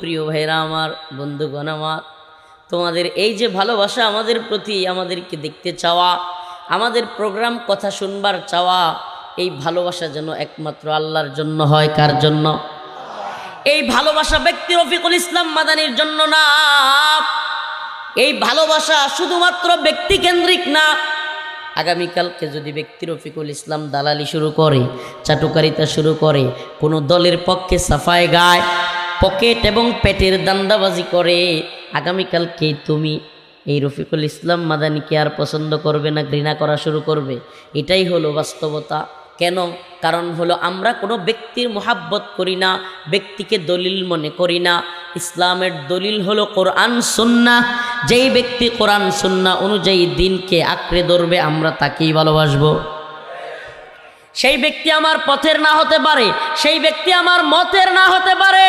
প্রিয় ভাইরা আমার, বন্ধুগণ আমার, তোমাদের এই যে ভালোবাসা আমাদের প্রতি, আমাদেরকে দেখতে চাওয়া, আমাদের প্রোগ্রাম কথা শুনবার চাওয়া, এই ভালোবাসা যেন একমাত্র আল্লাহর জন্য হয়, কার জন্য? এই ভালোবাসা ব্যক্তি রফিকুল ইসলাম মাদানির জন্য না। এই ভালোবাসা শুধুমাত্র ব্যক্তি কেন্দ্রিক না। আগামীকালকে যদি ব্যক্তি রফিকুল ইসলাম দালালি শুরু করে, চাটুকারিতা শুরু করে, কোনো দলের পক্ষে সাফায় গায় পকেট এবং পেটের দান্দাবাজি করে। আগামীকালকে তুমি এই রফিকুল ইসলাম মাদানিকে আর পছন্দ করবে না, ঘৃণা করা শুরু করবে। এটাই হলো বাস্তবতা। কেন? কারণ হলো আমরা কোনো ব্যক্তির মোহাব্বত করি না, ব্যক্তিকে দলিল মনে করি না। ইসলামের দলিল হলো কোরআন, সুন্না। যেই ব্যক্তি কোরআন, সুন্না অনুযায়ী দিনকে আঁকড়ে ধরবে, আমরা তাকেই ভালোবাসবো। সেই ব্যক্তি আমার পথের না হতে পারে, সেই ব্যক্তি আমার মতের না হতে পারে,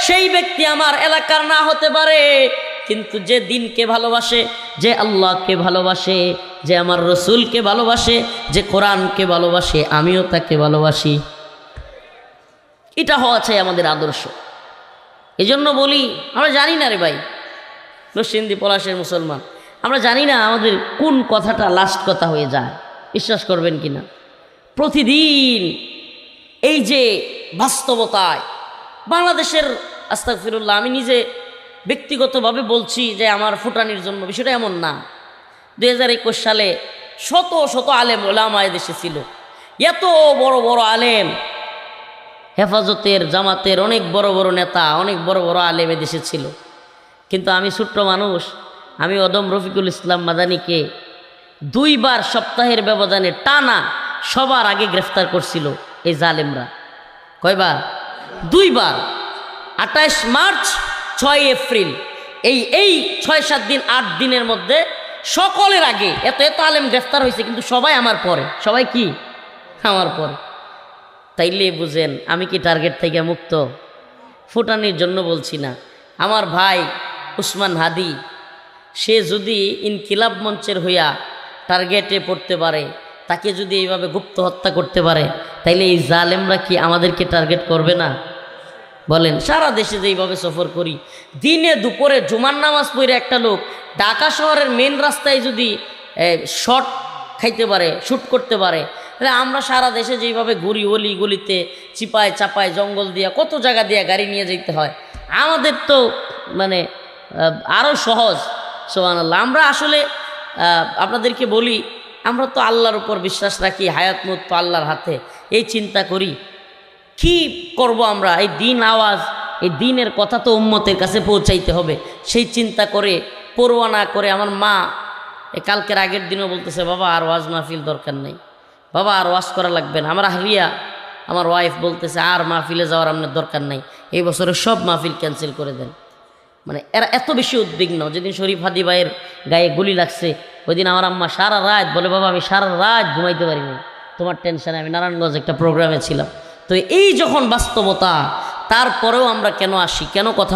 সেই ব্যক্তি আমার এলাকার না হতে পারে। কিন্তু যে দিনকে ভালোবাসে, যে আল্লাহকে ভালোবাসে, যে আমার রসুলকে ভালোবাসে, যে কোরআনকে ভালোবাসে, আমিও তাকে ভালোবাসি। এটা হওয়া চাই আমাদের আদর্শ। এই জন্য বলি, আমরা জানি না রে ভাই, নসিন্দি পলাশের মুসলমান, আমরা জানি না আমাদের কোন কথাটা লাস্ট কথা হয়ে যায়। বিশ্বাস করবেন কি না প্রতিদিন এই যে বাস্তবতায় বাংলাদেশের আস্তাক ফিরুল্লাহ আমি নিজে ব্যক্তিগতভাবে বলছি যে আমার ফুটানির জন্য বিষয়টা এমন না। দু হাজার একুশ সালে শত শত আলেম, ওলামা দেশে ছিল। এত বড় বড় আলেম, হেফাজতের, জামাতের অনেক বড় বড় নেতা, অনেক বড় বড় আলেম দেশে ছিল। কিন্তু আমি ছোট্ট মানুষ, আমি অদম রফিকুল ইসলাম মাদানিকে দুইবার সপ্তাহের ব্যবধানে টানা সবার আগে গ্রেফতার করছিল এই জালেমরা। কয়বার? দুইবার। আঠাশ মার্চ, ছয় এপ্রিল। এই এই ছয় সাত দিন, আট দিনের মধ্যে সকলের আগে, এত এত আলেম গ্রেফতার হয়েছে, কিন্তু সবাই আমার পরে। সবাই কি? আমার পরে। তাইলে বুঝেন, আমি কি টার্গেট থেকে মুক্ত? ফুটানির জন্য বলছি না। আমার ভাই উসমান হাদি, সে যদি ইনকিলাব মঞ্চের হইয়া টার্গেটে পড়তে পারে তাকে যদি এইভাবে গুপ্ত হত্যা করতে পারে, তাইলে এই জালেমরা কি আমাদেরকে টার্গেট করবে না? বলেন, সারা দেশে যেইভাবে সফর করি, দিনে দুপুরে জুমার নামাজ পড়ে একটা লোক ঢাকা শহরের মেন রাস্তায় যদি শর্ট খাইতে পারে শ্যুট করতে পারে, তাহলে আমরা সারা দেশে যেইভাবে ঘুরি, অলি গলিতে চিপায় চাপায় জঙ্গল দিয়া, কত জায়গা দিয়া গাড়ি নিয়ে যেতে হয়? আমাদের তো মানে আরও সহজ সোহান আমরা আসলে আপনাদেরকে বলি আমরা তো আল্লাহর উপর বিশ্বাস রাখি, হায়াত মুত তো আল্লাহর হাতে। এই চিন্তা করি, কি করব আমরা? এই দিন আওয়াজ, এই দিনের কথা তো উম্মতের কাছে পৌঁছাইতে হবে। সেই চিন্তা করে পড়ুয়া না করে আমার মা কালকের আগের দিনও বলতেছে, বাবা, আর ওয়াজ মাহফিল দরকার নেই। বাবা, আর ওয়াজ করা লাগবে না। আমার হারিয়া আমার ওয়াইফ বলতেছে, আর মাহফিলে যাওয়ার আপনার দরকার নাই। এই বছরে সব মাহফিল ক্যান্সেল করে দেন। মানে এরা এত বেশি উদ্বিগ্ন। যেদিন শরীফ হাদি ভাইয়ের গায়ে গুলি লাগছে ওই দিন আমার আম্মা সারা রাত বলে, বাবা, আমি সারা রাত ঘুমাইতে পারিনি। তোমার টেনশনে আমি নারায়ণগঞ্জ একটা প্রোগ্রামে ছিলাম। তো এই যখন বাস্তবতা, তারপরেও আমরা কেন আসি? কেন কথা